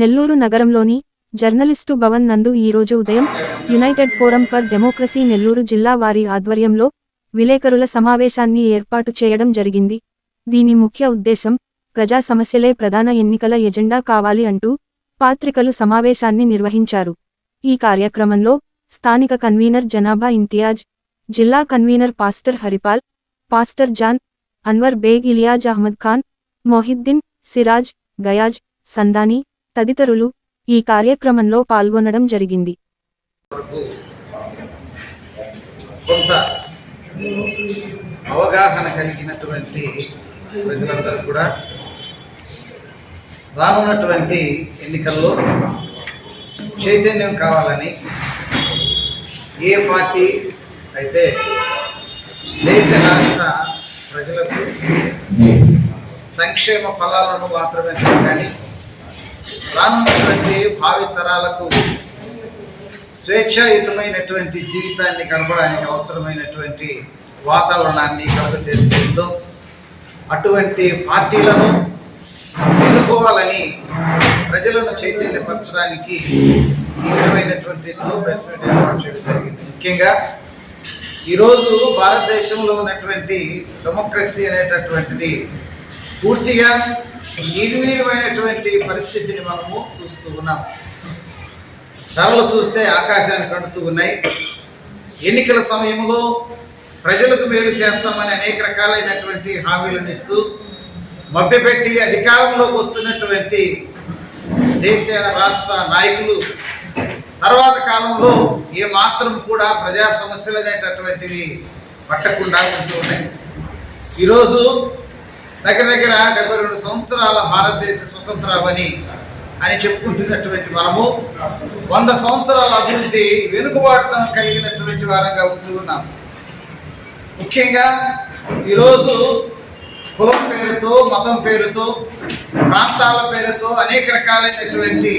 నెల్లూరు నగరంలోని జర్నలిస్టు భవన్ నందు ఈరోజు ఉదయం United Forum for Democracy Nellore జిల్లా వారి ఆధ్వర్యంలో విలేకరుల సమావేశాన్ని ఏర్పాటు చేయడం జరిగింది. దీని ముఖ్య ఉద్దేశం ప్రజా సమస్యలే ప్రధాన ఎన్నికల ఎజెండా కావాలి అంటూ పాత్రికలు సమావేశాన్ని నిర్వహించారు. ఈ కార్యక్రమంలో స్థానిక కన్వీనర్ జనాభా ఇంతియాజ్ జిల్లా convener pastor Haripal pastor John Anwar Baig Iliyaz Ahmed Khan Mohiddin Siraj Gayaz Sandani తదితరులు ఈ కార్యక్రమంలో పాల్గొనడం జరిగింది. కొంత అవగాహన కలిగినటువంటి ప్రజలందరూ కూడా రానున్నటువంటి ఎన్నికల్లో చైతన్యం కావాలని ఏ పార్టీ అయితే దేశ రాష్ట్ర ప్రజలకు సంక్షేమ ఫలాలను మాత్రమే కానీ రానున్నటువంటి భావి తరాలకు స్వేచ్ఛాయుతమైనటువంటి జీవితాన్ని గడపడానికి అవసరమైనటువంటి వాతావరణాన్ని కలుగ చేస్తుందో అటువంటి పార్టీలను ఎన్నుకోవాలని ప్రజలను చైతన్యపరచడానికి ఈ విధమైనటువంటి రీతిలో ప్రెస్ మీట్ ఏర్పాటు చేయడం జరిగింది. ముఖ్యంగా ఈరోజు భారతదేశంలో ఉన్నటువంటి డెమోక్రసీ అనేటటువంటిది పూర్తిగా నిర్వీర్యమైనటువంటి పరిస్థితిని మనము చూస్తూ ఉన్నాం. ధరలు చూస్తే ఆకాశానికి అంటుతూ ఉన్నాయి. ఎన్నికల సమయంలో ప్రజలకు మేలు చేస్తామని అనేక రకాలైనటువంటి హామీలను ఇస్తూ మభ్యపెట్టి అధికారంలోకి వస్తున్నటువంటి దేశ రాష్ట్ర నాయకులు తర్వాత కాలంలో ఏ మాత్రం కూడా ప్రజా సమస్యలు అనేటటువంటివి పట్టకుండా ఉంటూ ఉన్నాయి. ఈరోజు దగ్గర దగ్గర డెబ్బై రెండు సంవత్సరాల భారతదేశ స్వతంత్రమని అని చెప్పుకుంటున్నటువంటి మనము వంద సంవత్సరాల అభివృద్ధి వెనుకబాటుతనం కలిగినటువంటి వారంగా ఉంటూ ఉన్నాం. ముఖ్యంగా ఈరోజు కులం పేరుతో మతం పేరుతో ప్రాంతాల పేరుతో అనేక రకాలైనటువంటి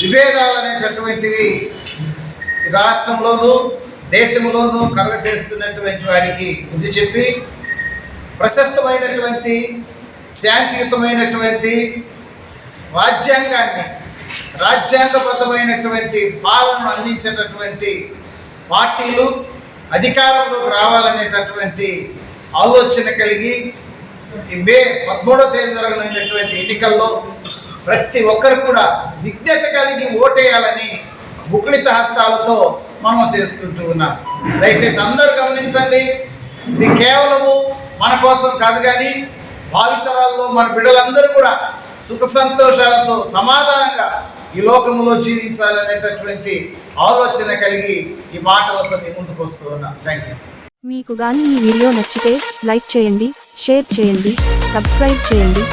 విభేదాలు అనేటటువంటివి రాష్ట్రంలోనూ దేశంలోనూ కలుగ చేస్తున్నటువంటి వారికి బుద్ధి చెప్పి ప్రశస్తమైనటువంటి శాంతియుతమైనటువంటి రాజ్యాంగాన్ని రాజ్యాంగబద్ధమైనటువంటి పాలనను అందించేటటువంటి పార్టీలు అధికారంలోకి రావాలనేటటువంటి ఆలోచన కలిగి ఈ మే పదమూడో తేదీ జరగనున్నటువంటి ఎన్నికల్లో ప్రతి ఒక్కరు కూడా విజ్ఞత కలిగి ఓటేయాలని ముకుళిత హస్తాలతో మనం చేసుకుంటూ ఉన్నాం. దయచేసి అందరూ గమనించండి. ఇది కేవలము మన కోసం కాదు కానీ భావితరాల్లో మన బిడ్డలందరూ కూడా సుఖ సంతోషాలతో సమాధానంగా ఈ లోకంలో జీవించాలనేటటువంటి ఆలోచన కలిగి ఈ మాటలతో మీ ముందుకు వస్తూ ఉన్నా. థ్యాంక్ యూ మీకు గాని ఈ వీడియో నచ్చితే లైక్ చేయండి షేర్ చేయండి సబ్స్క్రైబ్ చేయండి.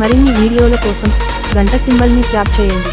మరిన్ని వీడియోల కోసం గంట సింబల్ని ట్యాప్ చేయండి.